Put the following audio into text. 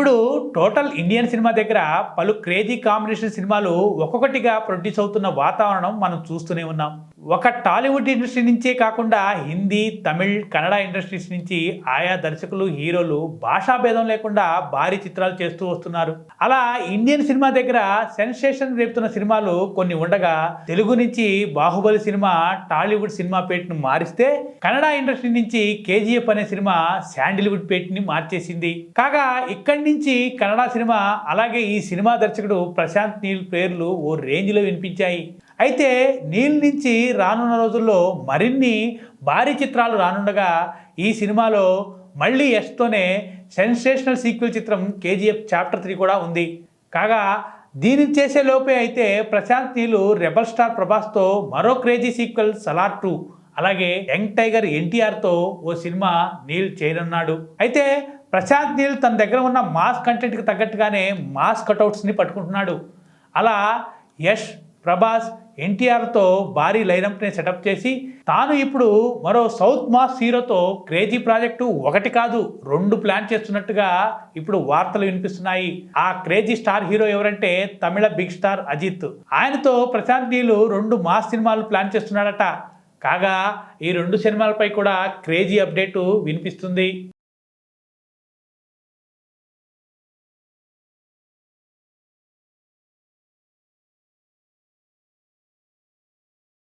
ఇప్పుడు total Indian cinema దగ్గర పలు క్రేజీ కాంబినేషన్ సినిమాలు ఒక్కొక్కటిగా ప్రొడ్యూస్ అవుతున్న వాతావరణం మనం చూస్తూనే ఉన్నాం. ఒక టాలీవుడ్ ఇండస్ట్రీ నుంచే కాకుండా హిందీ తమిళ్ కన్నడ ఇండస్ట్రీస్ నుంచి ఆయా దర్శకులు హీరోలు భాషా భేదం లేకుండా భారీ చిత్రాలు చేస్తూ వస్తున్నారు. అలా ఇండియన్ సినిమా దగ్గర సెన్సేషన్ రేపుతున్న సినిమాలు కొన్ని ఉండగా తెలుగు నుంచి బాహుబలి సినిమా టాలీవుడ్ సినిమా పేటను మారిస్తే కన్నడ ఇండస్ట్రీ నుంచి కేజీఎఫ్ అనే సినిమా శాండిల్వుడ్ పేటని మార్చేసింది. కాగా ఇక్కడి నుంచి కన్నడ సినిమా అలాగే ఈ సినిమా దర్శకుడు ప్రశాంత్ నీల్ పేర్లు ఓ రేంజ్లో వినిపించాయి. అయితే నీల్ నుంచి రానున్న రోజుల్లో మరిన్ని భారీ చిత్రాలు రానుండగా ఈ సినిమాలో మళ్ళీ ఎస్తోనే సెన్సేషనల్ సీక్వెల్ చిత్రం కేజీఎఫ్ చాప్టర్ త్రీ కూడా ఉంది. కాగా దీన్ని చేసే లోపే అయితే ప్రశాంత్ నీలు రెబల్ స్టార్ ప్రభాస్తో మరో క్రేజీ సీక్వెల్ సలార్ టూ అలాగే యంగ్ టైగర్ ఎన్టీఆర్తో ఓ సినిమా నీల్ చేయనున్నాడు. అయితే ప్రశాంత్ నీల్ తన దగ్గర ఉన్న మాస్ కంటెంట్కి తగ్గట్టుగానే మాస్ కటౌట్స్ని పట్టుకుంటున్నాడు. అలా యష్ ప్రభాస్ ఎన్టీఆర్తో భారీ లైనప్ని సెటప్ చేసి తాను ఇప్పుడు మరో సౌత్ మాస్ హీరోతో క్రేజీ ప్రాజెక్టు ఒకటి కాదు రెండు ప్లాన్ చేస్తున్నట్టుగా ఇప్పుడు వార్తలు వినిపిస్తున్నాయి. ఆ క్రేజీ స్టార్ హీరో ఎవరంటే తమిళ బిగ్ స్టార్ అజిత్. ఆయనతో ప్రశాంత్ నీలు రెండు మాస్ సినిమాలు ప్లాన్ చేస్తున్నాడట కాగా ఈ రెండు సినిమాలపై కూడా క్రేజీ అప్డేటు వినిపిస్తుంది.